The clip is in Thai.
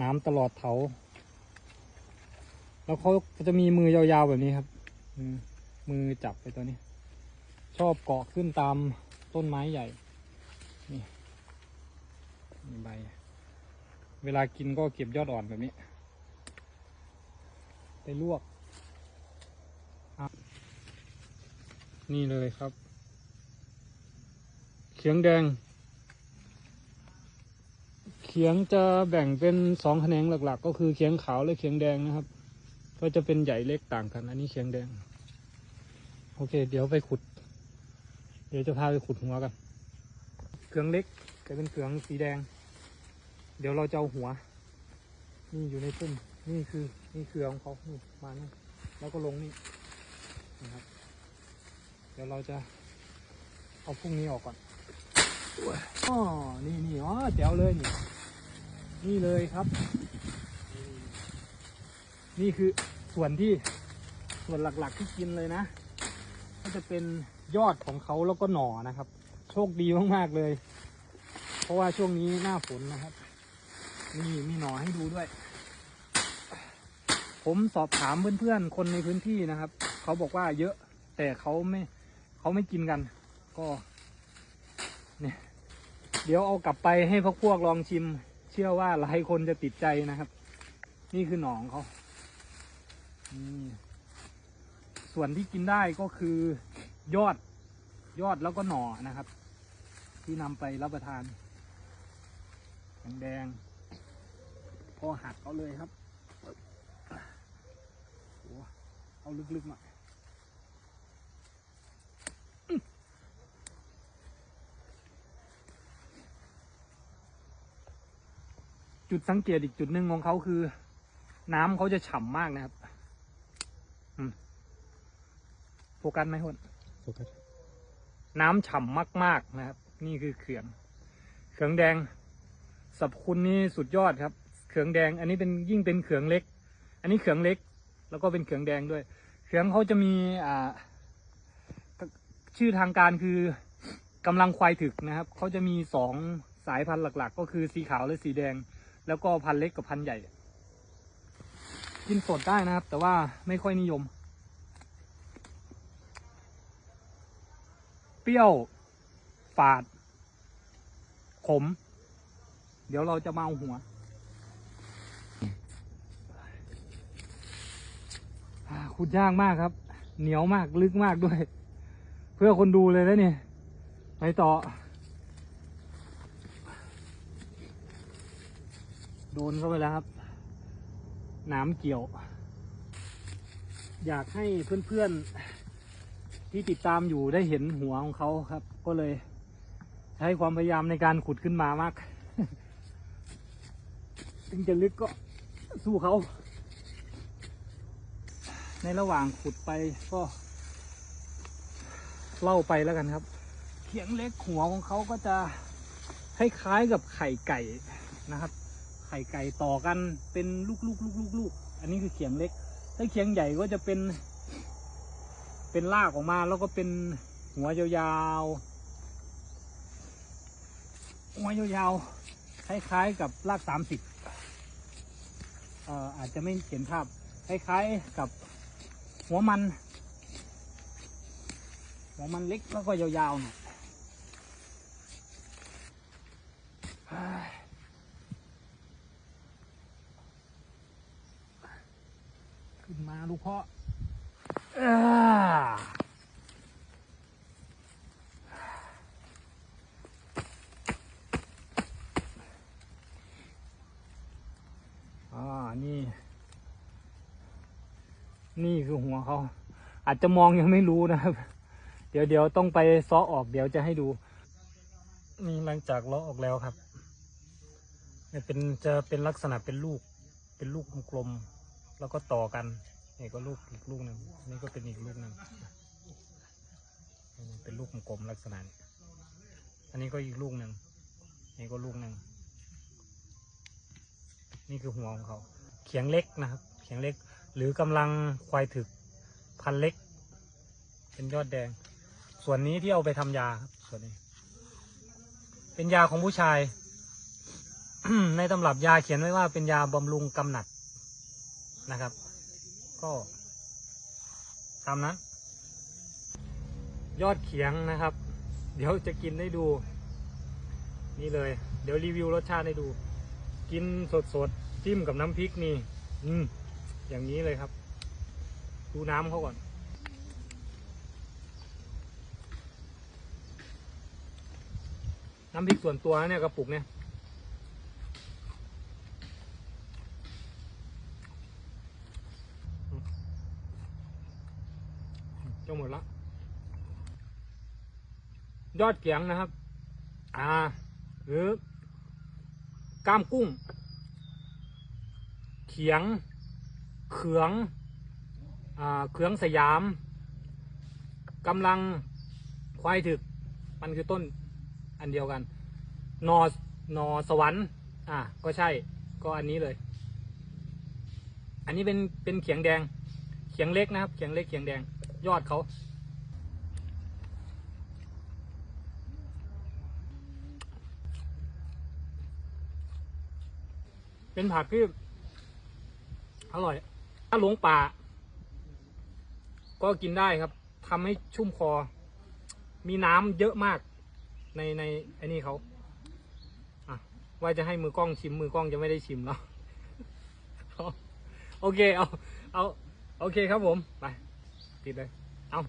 น้ำตลอดเถา แล้วเขาจะมีมือยาวๆแบบนี้ครับ มือจับไปตัวนี้ ชอบเกาะขึ้นตามต้นไม้ใหญ่ นี่ใบ เวลากินก็เก็บยอดอ่อนแบบนี้ ไปลวก นี่เลยครับ เขียงแดง เขียงจะแบ่งเป็นสองแขนงหลัก ๆ ก็คือเขียงขาวและเขียงแดงนะครับ ก็จะเป็นใหญ่เล็กต่างกัน อันนี้เขียงแดง โอเค เดี๋ยวไปขุด เดี๋ยวจะพาไปขุดหัวกันเขืองเล็กจะเป็นเขืองสีแดง เดี๋ยวเราจะเอาหัว นี่อยู่ในพุ่มนี่คือนี่คือของเขานี่มานี่แล้วก็ลงนี่นะครับ เดี๋ยวเราจะเอาพุ่งนี้ออกก่อนอ๋อนี่นี่อ๋อแจ๋วเลยนี่ นี่เลยครับ นี่คือส่วนที่ส่วนหลักๆที่กินเลยนะ ก็จะเป็นยอดของเขาแล้วก็หน่อนะครับ โชคดีมากๆเลย เพราะว่าช่วงนี้หน้าฝนนะครับ นี่มีหน่อให้ดูด้วย ผมสอบถามเพื่อนๆคนในพื้นที่นะครับ เขาบอกว่าเยอะแต่เขาไม่เขาไม่กินกัน ก็เนี่ยเดี๋ยวเอากลับไปให้พวกพวกลองชิม เชื่อว่าหลายคนจะติดใจนะครับ นี่คือหนองเขาส่วนที่กินได้ก็คือยอดยอดแล้วก็หน่อนะครับ ที่นำไปรับประทานแดงๆพอหักเอาเลยครับเอาลึกๆหน่อย จุดสังเกตอีกจุดหนึ่งของเขาคือ น้ำเขาจะฉ่ำมากนะครับอืมโฟกัสไหมคนโฟกัสน้ำฉ่ำมาก ๆนะครับ นี่คือเขืองเขืองแดงสรรพคุณนี่สุดยอดครับ เขืองแดง อันนี้เป็นยิ่งเป็นเขืองเล็ก อันนี้เขืองเล็ก แล้วก็เป็นเขืองแดงด้วย เขืองเขาจะมีอ่าชื่อทางการคือกำลังควายถึกนะครับ เขาจะมีสองสายพันธุ์หลัก ๆ ก็คือสีขาวและสีแดง แล้วก็พันเล็กกับพันใหญ่ กินสดได้นะครับ แต่ว่าไม่ค่อยนิยม เปรี้ยว ฝาด ขม เดี๋ยวเราจะมาเอาหัว ขุดยากมากครับ เหนียวมากลึกมากด้วย เพื่อคนดูเลยนะเนี่ยไปต่อ โดนเข้าไปแล้วครับ น้ำเกี่ยว อยากให้เพื่อนๆ ที่ติดตามอยู่ได้เห็นหัวของเขาครับ ก็เลย ใช้ความพยายามในการขุดขึ้นมามาก ถึงจะลึกก็สู้เขา ในระหว่างขุดไปก็ เล่าไปแล้วกันครับ เขียงเล็กหัวของเขาก็จะคล้ายๆกับไข่ไก่นะครับ ข่ไก่ต่อกันเป็นลูกๆๆๆๆอันนี้คือเขียงเล็ก ถ้าเขียงใหญ่ก็จะเป็น เป็นรากออกมาแล้วก็เป็นหัวยาวๆหัวยาวๆคล้ายๆกับรากสามสิบอาจจะไม่เห็นภาพคล้ายๆกับหัวมันหัวมันเล็กแล้วก็ยาวๆหน่อยเฮ้ย ขึ้นมาลูกพ่ออ่า นี่ นี่คือหัวเขา อาจจะมองยังไม่รู้นะครับ เดี๋ยวเดี๋ยวต้องไปซ้อออกเดี๋ยวจะให้ดู นี่หลังจากลาะออกแล้วครับเนี่ยเป็นจะเป็นลักษณะเป็นลูก เป็นลูกกลมๆ แล้วก็ต่อกันนี่ก็ลูกอีกลูกหนึ่งนี่ก็เป็นอีกลูกหนึ่งเป็นลูกกลมลักษณะอันนี้ก็อีกลูกหนึ่งนี่ก็ลูกหนึ่งนี่คือหัวของเขา เขียงเล็กนะครับ เขียงเล็ก หรือกำลังควายถึกพันเล็ก เป็นยอดแดง ส่วนนี้ที่เอาไปทำยาครับส่วนนี้ เป็นยาของผู้ชาย ในตำรับยาเขียนไว้ว่าเป็นยาบำรุงกำหนัด นะครับ ก็ตามนั้น ยอดเขียงนะครับ เดี๋ยวจะกินให้ดู นี่เลย เดี๋ยวรีวิวรสชาติให้ดู กินสดๆ จิ้มกับน้ำพริกนี่ อืมอย่างนี้เลยครับ ดูน้ำเขาก่อนน้ำพริกส่วนตัวเนี่ยกระปุกเนี่ยจะหมดละ ยอดเกียงนะครับ อ่า หรือ ก้ามกุ้ง เขียง เขือง อ่า เขืองสยามกำลังควายถึก มันคือต้นอันเดียวกัน นอ นอสวรรค์ อ่า ก็ใช่ ก็อันนี้เลย อันนี้เป็น เป็นเขียงแดง เขียงเล็กนะครับ เขียงเล็ก เขียงแดง ยอดเขา เป็นผักที่ อร่อย ถ้าหลงป่า ก็กินได้ครับทำให้ชุ่มคอ มีน้ำเยอะมาก ในในไอ้นี่เขาว่าจะให้มือกล้องชิมมือกล้องจะไม่ได้ชิมเนาะโอเคเอาเอา โอเคครับผม ไป ติดเลย เอา